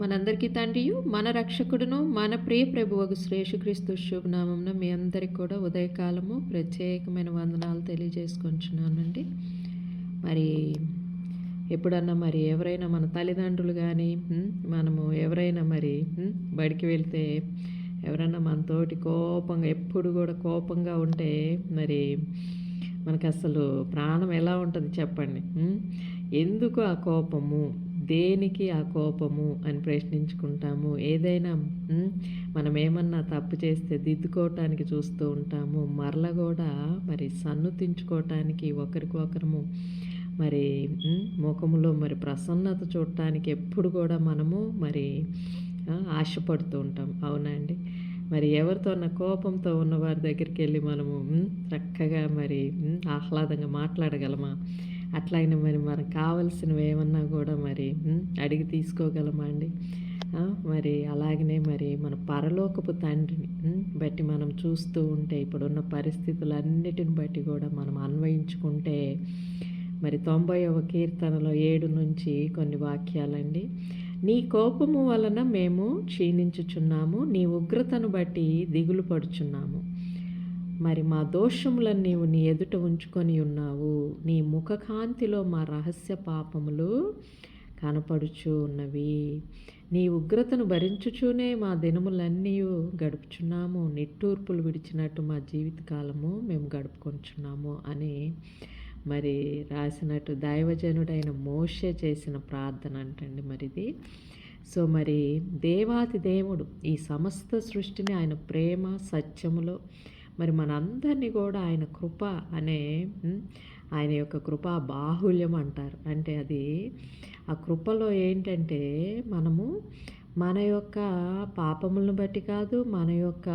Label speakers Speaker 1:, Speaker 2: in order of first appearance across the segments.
Speaker 1: మనందరికీ తండ్రియు మన రక్షకుడును మన ప్రియ ప్రభువకు శ్రేషుక్రీస్తు శుభనామంన మీ అందరికి కూడా ఉదయకాలము ప్రత్యేకమైన వందనాలు తెలియజేసుకుంటున్నానండి. మరి ఎప్పుడన్నా మరి ఎవరైనా మన తల్లిదండ్రులు కానీ మనము ఎవరైనా మరి బడికి వెళ్తే ఎవరన్నా మనతోటి కోపంగా ఎప్పుడు కూడా కోపంగా ఉంటే మరి మనకు అసలు ప్రాణం ఎలా ఉంటుంది చెప్పండి. ఎందుకు ఆ కోపము? దేనికి ఆ కోపము అని ప్రశ్నించుకుంటాము. ఏదైనా మనం ఏమన్నా తప్పు చేస్తే దిద్దుకోవటానికి చూస్తూ ఉంటాము. మరల కూడా మరి సన్నుతించుకోవటానికి ఒకరికి ఒకరము మరి ముఖములో మరి ప్రసన్నత చూడటానికి ఎప్పుడు కూడా మనము మరి ఆశపడుతూ ఉంటాం. అవునండి మరి ఎవరితో ఉన్న కోపంతో ఉన్న వారి దగ్గరికి వెళ్ళి మనము చక్కగా మరి ఆహ్లాదంగా మాట్లాడగలమా? అట్లాగనే మరి మనకు కావలసినవి ఏమన్నా కూడా మరి అడిగి తీసుకోగలమా అండి? మరి అలాగనే మరి మన పరలోకపు తండ్రిని బట్టి మనం చూస్తూ ఉంటే ఇప్పుడున్న పరిస్థితులన్నిటిని బట్టి కూడా మనం అన్వయించుకుంటే మరి తొంభైవ కీర్తనలో ఏడు నుంచి కొన్ని వాక్యాలండి. నీ కోపము వలన మేము క్షీణించుచున్నాము నీ ఉగ్రతను బట్టి దిగులు పడుచున్నాము. మరి మా దోషములను నీవు నీ ఎదుట ఉంచుకొని ఉన్నావు. నీ ముఖకాంతిలో మా రహస్య పాపములు కనపడుచు ఉన్నవి నీ ఉగ్రతను భరించుచూనే మా దినములన్నీ గడుపుచున్నాము. నిట్టూర్పులు విడిచినట్టు మా జీవితకాలము మేము గడుపుకొంచున్నాము అని మరి రాసినట్టు దైవజనుడైన మోషే చేసిన ప్రార్థన అంటండి మరి ఇది సో మరి దేవాతి దేవుడు ఈ సమస్త సృష్టిని ఆయన ప్రేమ సత్యములో మరి మనందరినీ కూడా ఆయన కృప అనే ఆయన యొక్క కృపా బాహుల్యం అంటారు. అంటే అది ఆ కృపలో ఏంటంటే మనము మన యొక్క పాపములను బట్టి కాదు మన యొక్క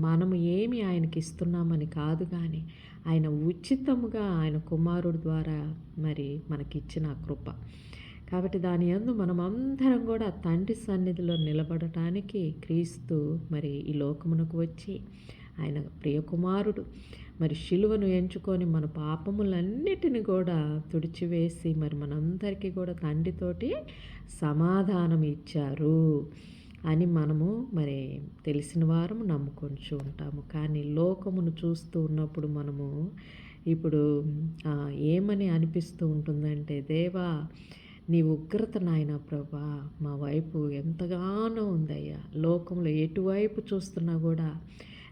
Speaker 1: మనము ఏమి ఆయనకి ఇస్తున్నామని కాదు కానీ ఆయన ఉచితముగా ఆయన కుమారుడు ద్వారా మరి మనకిచ్చిన ఆ కృప. కాబట్టి దాని యందు మనం అందరం కూడా తండ్రి సన్నిధిలో నిలబడటానికి క్రీస్తు మరి ఈ లోకమునకు వచ్చి ఆయన ప్రియకుమారుడు. మరి శిలువను ఎంచుకొని మన పాపములన్నిటిని కూడా తుడిచివేసి మరి మనందరికీ కూడా తండ్రితోటి సమాధానం ఇచ్చారు అని మనము మరి తెలిసిన వారము నమ్ముకొని ఉంటాము. కానీ లోకమును చూస్తూ ఉన్నప్పుడు మనము ఇప్పుడు ఏమని అనిపిస్తూ ఉంటుందంటే దేవా నీ ఉగ్రత నాయన ప్రభా మా వైపు ఎంతగానో ఉందయ్యా. లోకంలో ఎటువైపు చూస్తున్నా కూడా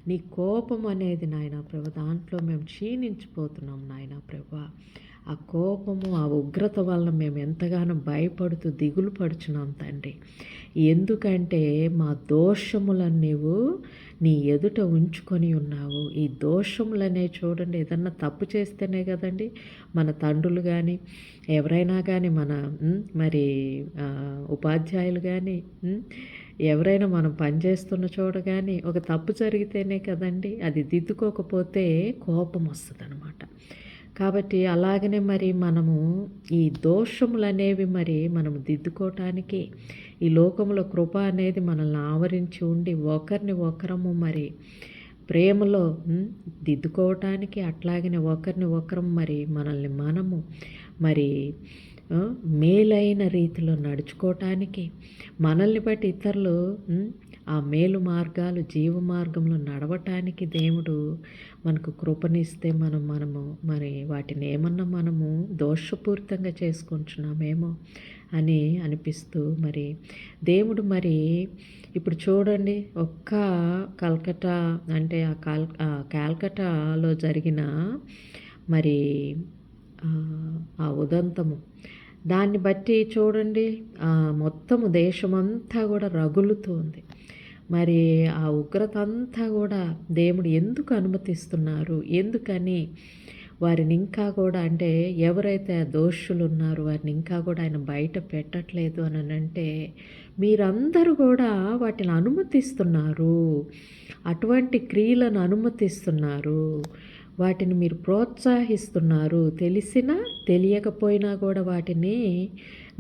Speaker 1: నీ కోపం అనేది నాయన ప్రభ దాంట్లో మేము క్షీణించిపోతున్నాం నాయన ప్రభు. ఆ కోపము ఆ ఉగ్రత వలన మేము ఎంతగానో భయపడుతూ దిగులు పడుచున్నాం తండ్రి. ఎందుకంటే మా దోషములను నీవు నీ ఎదుట ఉంచుకొని ఉన్నావు. ఈ దోషములనే చూడండి ఏదన్నా తప్పు చేస్తేనే కదండి మన తండ్రులు కానీ ఎవరైనా కానీ మన మరి ఉపాధ్యాయులు కానీ ఎవరైనా మనం పనిచేస్తున్న చోట కానీ ఒక తప్పు జరిగితేనే కదండి అది దిద్దుకోకపోతే కోపం వస్తుంది కాబట్టి అలాగనే మరి మనము ఈ దోషములు అనేవి మరి మనము దిద్దుకోవటానికి ఈ లోకంలో కృప అనేది మనల్ని ఆవరించి ఉండి ఒకరిని ఒకరము మరి ప్రేమలో దిద్దుకోవటానికి అట్లాగనే ఒకరిని ఒకరం మరి మనల్ని మనము మరి మేలైన రీతిలో నడుచుకోవటానికి మనల్ని బట్టి ఇతరులు ఆ మేలు మార్గాలు జీవ మార్గంలో నడవటానికి దేవుడు మనకు కృపనిస్తే మనం మనము మరి వాటిని ఏమన్నా మనము దోషపూరితంగా చేసుకుంటున్నామేమో అని అనిపిస్తూ మరి దేవుడు మరి ఇప్పుడు చూడండి ఒక్క కల్కటా అంటే ఆ కాల్ ఆ కాల్కటాలో జరిగిన మరి ఆ, ఉదంతము. దాన్ని బట్టి చూడండి మొత్తము దేశమంతా కూడా రగులుతోంది. మరి ఆ ఉగ్రత అంతా కూడా దేవుడు ఎందుకు అనుమతిస్తున్నారు? ఎందుకని? వారిని ఇంకా కూడా అంటే ఎవరైతే దోషులు ఉన్నారో వారిని ఇంకా కూడా ఆయన బయట పెట్టట్లేదు అని అంటే మీరందరూ కూడా వాటిని అనుమతిస్తున్నారు. అటువంటి క్రియలను అనుమతిస్తున్నారు. వాటిని మీరు ప్రోత్సహిస్తున్నారు. తెలిసినా తెలియకపోయినా కూడా వాటిని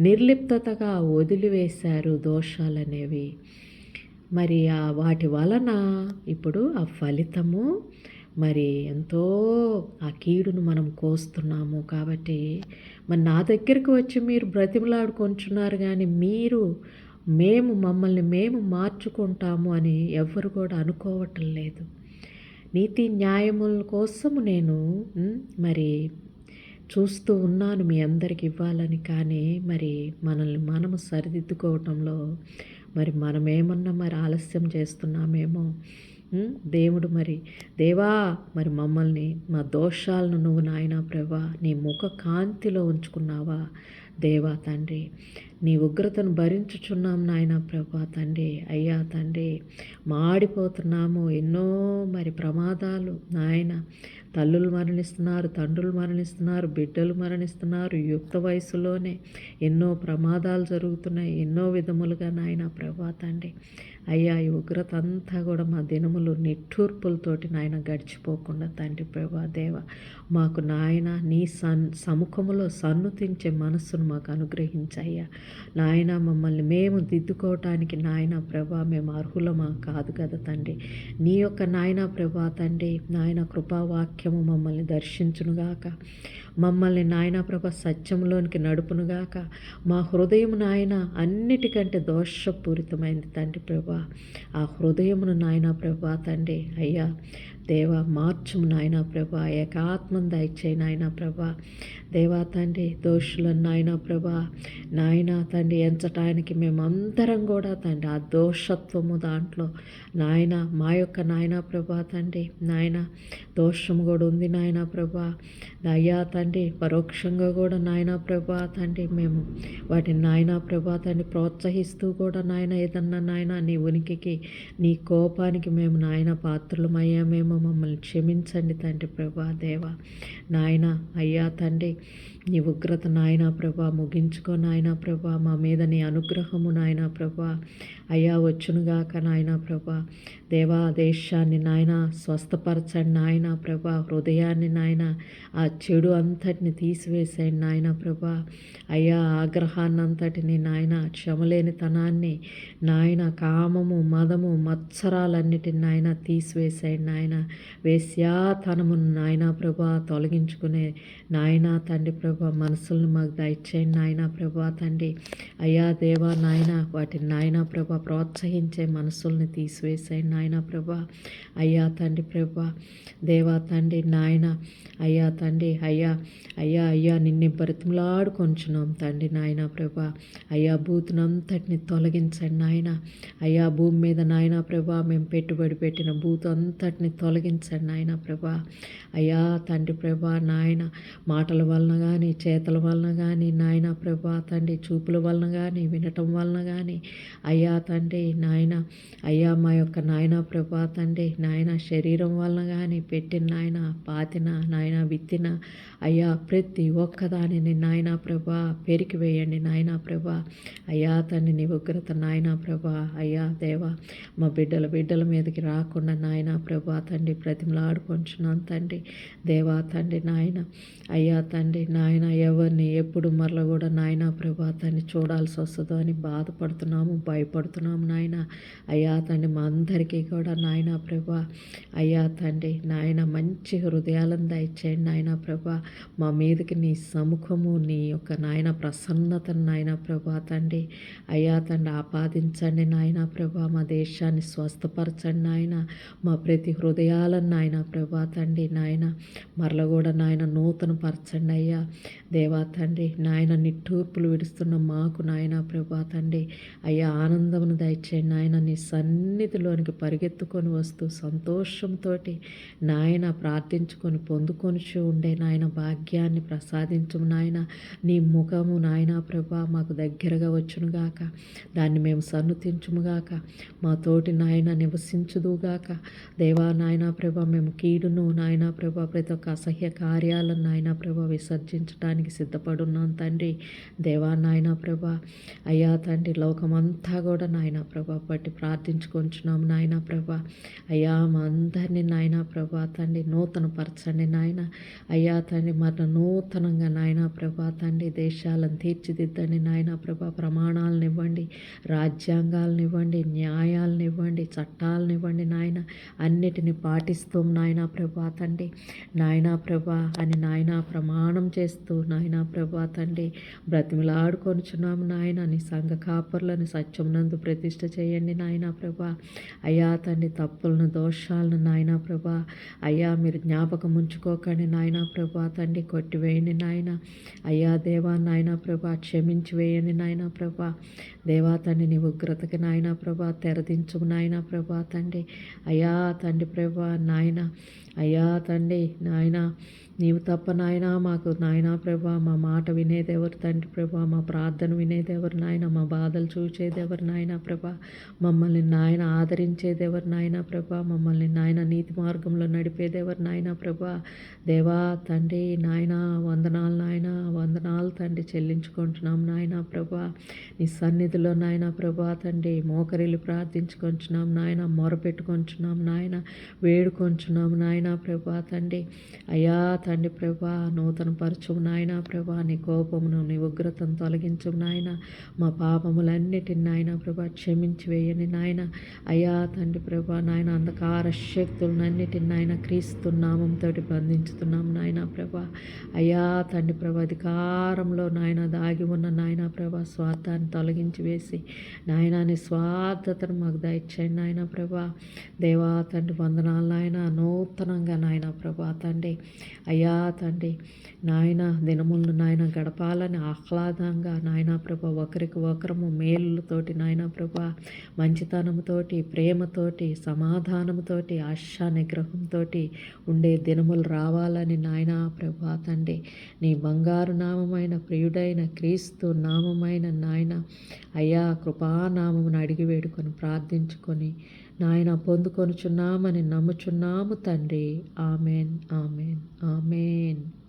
Speaker 1: నిర్లిప్తతగా వదిలివేశారు దోషాలనేవి. మరి ఆ వాటి వలన ఇప్పుడు ఆ ఫలితము మరి ఎంతో ఆ కీడును మనం కోస్తున్నాము కాబట్టి మరి నా దగ్గరకు వచ్చి మీరు బ్రతిమలాడుకొంచున్నారు కానీ మీరు మేము మమ్మల్ని మేము మార్చుకుంటాము అని ఎవ్వరు కూడా అనుకోవటం లేదు. నీతి న్యాయముల కోసము నేను మరి చూస్తూ ఉన్నాను మీ అందరికి ఇవ్వాలని. కానీ మరి మనల్ని మనము సరిదిద్దుకోవటంలో మరి మనమేమన్నా మరి ఆలస్యం చేస్తున్నామేమో. దేవుడు మరి దేవా మరి మమ్మల్ని మా దోషాలను నువ్వు నాయనా ప్రభా నీ ముఖ కాంతిలో ఉంచుకున్నావా దేవా తండ్రి. నీ ఉగ్రతను భరించుచున్నాం నాయన ప్రభా తండ్రి. అయ్యా తండ్రి మాడిపోతున్నాము ఎన్నో మరి ప్రమాదాలు నాయన. తల్లులు మరణిస్తున్నారు తండ్రులు మరణిస్తున్నారు బిడ్డలు మరణిస్తున్నారు. యుక్త వయసులోనే ఎన్నో ప్రమాదాలు జరుగుతున్నాయి. ఎన్నో విధములుగా నాయన ప్రభా తండ్రి. అయ్యా ఈ ఉగ్రత అంతా కూడా మా దినములు నిట్టూర్పులతోటి నాయన గడిచిపోకుండా తండ్రి ప్రభా దేవ మాకు నాయన నీ సన్ సముఖములో సన్నుతించే మనస్సును మాకు అనుగ్రహించయ్యా. నాయన మమ్మల్ని మేము దిద్దుకోవటానికి నాయన ప్రభా మేము అర్హులమా? కాదు కదా తండ్రి. నీ యొక్క నాయన ప్రభా తండ్రి నాయన కృపావాక్యము మమ్మల్ని దర్శించునుగాక. మమ్మల్ని నాయన ప్రభ సత్యంలోనికి నడుపునుగాక. మా హృదయం నాయన అన్నిటికంటే దోషపూరితమైంది తండ్రి ప్రభా. ఆ హృదయమును నాయన ప్రభా తండ్రి అయ్యా దేవా మార్చుము నాయన ప్రభా ఏకాత్మం దయచేయి నాయన ప్రభా. దేవా తండ్రి దోషులను నాయన ప్రభా. నాయన తండ్రి ఎంచటానికి మేమందరం కూడా తండ్రి ఆ దోషత్వము దాంట్లో. నాయన మా యొక్క నాయన ప్రభా తండ్రి నాయన దోషం కూడా ఉంది నాయన ప్రభా. అయ్యా తండ్రి పరోక్షంగా కూడా నాయన ప్రభా తండ్రి మేము వాటిని నాయన ప్రభా తండ్రి ప్రోత్సహిస్తూ కూడా నాయన ఏదన్నా నాయన నీ ఉనికికి నీ కోపానికి మేము నాయన పాత్రలమయ్యామేమో మమ్మల్ని క్షమించండి తండ్రి ప్రభా దేవ. నాయన అయ్యా తండ్రి నీ ఉగ్రత నాయన ప్రభా ముగించుకో నాయన ప్రభా మా మీద నీ అనుగ్రహము నాయన ప్రభా. అయ్యా వచ్చునుగాక నాయన ప్రభా. దేవా దేశాన్ని నాయన స్వస్థపరచండి నాయన ప్రభా. హృదయాన్ని నాయన ఆ చెడు అంతటిని తీసివేసేయండి నాయన ప్రభా. అయ్యా ఆగ్రహాన్ని అంతటిని నాయన క్షమలేని తనాన్ని నాయన కామము మదము మత్సరాలన్నిటిని నాయన తీసివేసేయండి నాయన. వేశ్యాతనమును నాయన ప్రభా తొలగించుకునే నాయన తండ్రి ప్రభా. ప్రభా మనసులను మాకు దయచేయండి నాయన ప్రభా తండ్రి. అయ్యా దేవా నాయన వాటిని నాయన ప్రభా ప్రోత్సహించే మనసుల్ని తీసివేసేయండి నాయన ప్రభా. అయ్యా తండ్రి ప్రభా దేవా తండ్రి నాయన అయ్యా తండ్రి అయ్యా అయ్యా అయ్యా నిన్ను బ్రతిమలాడుకొంచున్నాం తండ్రి నాయన ప్రభా. అయ్యా బూతునంతటిని తొలగించండి నాయన. అయ్యా భూమి మీద నాయన ప్రభా మేము పెట్టుబడి పెట్టిన బూతు అంతటిని తొలగించండి నాయన ప్రభా. అయ్యా తండ్రి ప్రభా నాయన మాటల వలన కానీ చేతల వలన కానీ నాయన ప్రభా తండ్రి చూపుల వలన కానీ వినటం వలన కానీ అయ్యా తండ్రి నాయన అయ్యా మా యొక్క నాయన ప్రభా తండ్రి నాయన శరీరం వలన కానీ పెట్టిన నాయన పాతిన నాయన విత్తిన అయ్యా ప్రతి ఒక్కదానిని నాయన ప్రభా పెరికి వేయండి నాయన ప్రభా. అయ్యా తండ్రి నీ ఉగ్రత నాయన ప్రభా. అయ్యా దేవా మా బిడ్డల బిడ్డల మీదకి రాకుండా నాయన ప్రభా తండ్రి ప్రతిమలాడుకొంచున్నాను తండ్రి. దేవా తండ్రి నాయన అయ్యా తండ్రి నాయన నాయన ఎవరిని ఎప్పుడు మరల కూడా నాయన ప్రభా తండ్రి చూడాల్సి వస్తుందో అని బాధపడుతున్నాము భయపడుతున్నాము నాయన. అయ్యా తండ్రి మా అందరికీ కూడా నాయన ప్రభా అయ్యా తండ్రి నాయన మంచి హృదయాలను దయచేయండి నాయన ప్రభా. మా మీదకి నీ సముఖము నీ యొక్క నాయన ప్రసన్నతను నాయన ప్రభా తండ్రి. అయ్యా తండ్రి ఆపాదించండి నాయన ప్రభా మా దేశాన్ని స్వస్థపరచండి నాయన. మా ప్రతి హృదయాలను నాయన ప్రభా తండ్రి నాయన మరల కూడా నాయన నూతన పరచండి అయ్యా. దేవా తండ్రి నాయన నిట్టూర్పులు విడుస్తున్న మాకు నాయన ప్రభా తండ్రి అయ్యా ఆనందమును దయచేయండి నాయన నీ సన్నిధిలోనికి పరిగెత్తుకొని వస్తూ సంతోషంతో నాయన ప్రార్థించుకొని పొందుకొని ఉండే నాయన భాగ్యాన్ని ప్రసాదించము నాయన. నీ ముఖము నాయన ప్రభా మాకు దగ్గరగా వచ్చునుగాక దాన్ని మేము సన్నుతించుముగాక మా తోటి నాయన నివసించుదుగాక దేవా నాయన ప్రభా మేము కీడును నాయన ప్రభా ప్రతి ఒక్క అసహ్య కార్యాలను నాయన ప్రభా విసర్జించడానికి సిద్ధపడున్నాం తండ్రి. దేవా నాయన ప్రభ అయ్యా తండ్రి లోకమంతా కూడా నాయన ప్రభ బట్టి ప్రార్థించుకొంచున్నాం నాయన ప్రభా. అయ్యా మా అందరినీ నాయన ప్రభ తండ్రి నూతన పరచండి నాయన. అయ్యా తండ్రి మరణ నూతనంగా నాయన ప్రభా తండ్రి దేశాలను తీర్చిదిద్దండి నాయన ప్రభ. ప్రమాణాలను ఇవ్వండి రాజ్యాంగాలను ఇవ్వండి న్యాయాలను ఇవ్వండి చట్టాలను ఇవ్వండి నాయన. అన్నిటిని పాటిస్తూ నాయన ప్రభా తండ్రి. నాయనా ప్రభా అని నాయన ప్రమాణం చేస్తూ నాయన ప్రభా తండ్రి. బ్రతిమలాడుకొనుచున్నాము నాయన. నీ సంఘ కాపర్లను సత్యమునందు ప్రతిష్ట చేయండి నాయనా ప్రభా. అయ్యా తండ్రి తప్పులను దోషాలను నాయనా ప్రభా. అయ్యా మీరు జ్ఞాపకం ఉంచుకోకండి నాయనా ప్రభా తండ్రి. కొట్టివేయండి నాయన. అయ్యా దేవా నాయనా ప్రభా క్షమించి వేయండి నాయనా ప్రభా. దేవా తండ్రి నీ ఉగ్రతకి నాయనా ప్రభా తెరదించు నాయనా ప్రభా తండ్రి. అయ్యా తండ్రి ప్రభా నాయన. అయ్యా తండ్రి నాయన. నీవు తప్ప నాయన మాకు నాయన ప్రభా మా మాట వినేదెవరు తండ్రి ప్రభా మా ప్రార్థన వినేదెవరు నాయన మా బాధలు చూచేదెవరు ఎవరు నాయన ప్రభా మమ్మల్ని నాయన ఆదరించేది ఎవరు నాయన ప్రభా మమ్మల్ని నాయన నీతి మార్గంలో నడిపేదెవరు నాయనా నాయన ప్రభా. దేవా తండ్రి నాయన వందనాలు నాయన వందనాలు తండ్రి చెల్లించుకుంటున్నాం నాయన ప్రభా. నీ సన్నిధిలో నాయన ప్రభా తండ్రి మోకరిల్లు ప్రార్థించుకుంటున్నాం నాయన మొరపెట్టుకుంటున్నాం నాయన వేడుకొంచున్నాం నాయన ప్రభా తండ్రి. అయ్యా తండ్రి ప్రభా నూతన పరచుము నాయన ప్రభా నీ కోపమును నీ ఉగ్రతను తొలగించు నాయన. మా పాపములన్నిటిని నాయన ప్రభా క్షమించి వేయని నాయన. అయ్యా తండ్రి ప్రభా నాయన అంధకార శక్తులన్నిటిని నాయన క్రీస్తు నామంతో బంధించుతున్నాము నాయన ప్రభా. అయ్యా తండ్రి ప్రభా అధికారంలో నాయన దాగి ఉన్న నాయన ప్రభా స్వార్థాన్ని తొలగించి వేసి నాయన నీ స్వార్థతను మాకు దయచేయండి నాయన ప్రభా. దేవా తండ్రి వందనాలు నాయన నూతనంగా నాయన ప్రభా తండ్రి. అయ్యా తండ్రి నాయన దినములను నాయన గడపాలని ఆహ్లాదంగా నాయన ప్రభ ఒకరికి ఒకరము మేలుతోటి నాయన ప్రభ మంచితనంతోటి ప్రేమతోటి సమాధానంతోటి ఆశా నిగ్రహంతో ఉండే దినములు రావాలని నాయన ప్రభా తండ్రి నీ బంగారు నామమైన ప్రియుడైన క్రీస్తు నామమైన నాయన అయ్యా కృపానామమును అడిగి వేడుకొని ప్రార్థించుకొని నాయన పొందుకొనుచున్నామని నమ్ముచున్నాము తండ్రి. Amen amen amen.